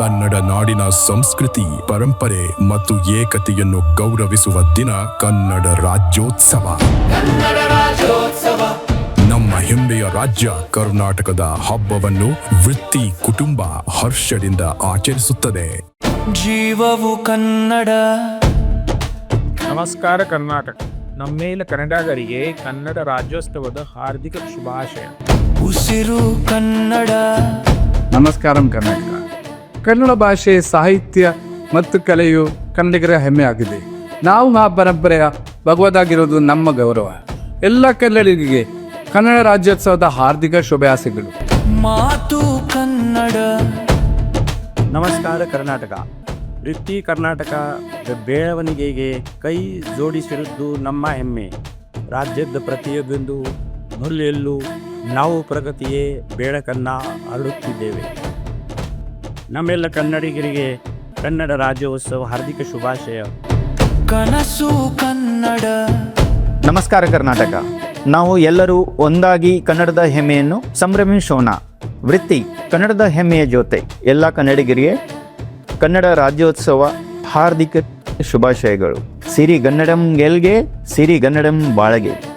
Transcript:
ಕನ್ನಡ ನಾಡಿನ ಸಂಸ್ಕೃತಿ ಪರಂಪರೆ ಮತ್ತು ಏಕತೆಯನ್ನು ಗೌರವಿಸುವ ದಿನ ಕನ್ನಡ ರಾಜ್ಯೋತ್ಸವ. ನಮ್ಮ ಹೆಮ್ಮೆಯ ರಾಜ್ಯ ಕರ್ನಾಟಕದ ಹಬ್ಬವನ್ನು ವೃತ್ತಿ ಕುಟುಂಬ ಹರ್ಷದಿಂದ ಆಚರಿಸುತ್ತದೆ. ಜೀವವು ಕನ್ನಡ. ನಮಸ್ಕಾರ ಕರ್ನಾಟಕ. ನಮ್ಮೇಲ ಕನ್ನಡಗರಿಗೆ ಕನ್ನಡ ರಾಜ್ಯೋತ್ಸವದ ಹಾರ್ದಿಕ ಶುಭಾಶಯ. ಉಸಿರು ಕನ್ನಡ. ನಮಸ್ಕಾರ ಕರ್ನಾಟಕ. ಕನ್ನಡ ಭಾಷೆ ಸಾಹಿತ್ಯ ಮತ್ತು ಕಲೆಯು ಕನ್ನಡಿಗರ ಹೆಮ್ಮೆಯಾಗಿದೆ. ನಾವು ಆ ಪರಂಪರೆಯ ಭಗವದಾಗಿರೋದು ನಮ್ಮ ಗೌರವ. ಎಲ್ಲ ಕನ್ನಡಿಗರಿಗೆ ಕನ್ನಡ ರಾಜ್ಯೋತ್ಸವದ ಹಾರ್ದಿಕ ಶುಭಾಶಯಗಳು. ಮಾತು ಕನ್ನಡ. ನಮಸ್ಕಾರ ಕರ್ನಾಟಕ. ವೃತ್ತಿ ಕರ್ನಾಟಕ ಬೆಳವಣಿಗೆಗೆ ಕೈ ಜೋಡಿಸಿರುವುದು ನಮ್ಮ ಹೆಮ್ಮೆ. ರಾಜ್ಯದ ಪ್ರತಿಯೊಂದು ಮೂಲೆಯಲ್ಲೂ ನಾವು ಪ್ರಗತಿಯೇ ಬೆಳಕನ್ನು ಹರಡುತ್ತಿದ್ದೇವೆ ನಮ್ಮೆಲ್ಲ ಕನ್ನಡಿಗರಿಗೆ ಕನ್ನಡ ರಾಜ್ಯೋತ್ಸವ ಹಾರ್ದಿಕ ಶುಭಾಶಯ. ಕನಸು ಕನ್ನಡ. ನಮಸ್ಕಾರ ಕರ್ನಾಟಕ. ನಾವು ಎಲ್ಲರೂ ಒಂದಾಗಿ ಕನ್ನಡದ ಹೆಮ್ಮೆಯನ್ನು ಸಂಭ್ರಮಿಸೋಣ. ವೃತ್ತಿ ಕನ್ನಡದ ಹೆಮ್ಮೆಯ ಜೊತೆ ಎಲ್ಲ ಕನ್ನಡಿಗರಿಗೆ ಕನ್ನಡ ರಾಜ್ಯೋತ್ಸವ ಹಾರ್ದಿಕ ಶುಭಾಶಯಗಳು. ಸಿರಿ ಗನ್ನಡಂ ಗೆಲ್ಗೆ ಸಿರಿ ಗನ್ನಡಂ ಬಾಳಗೆ.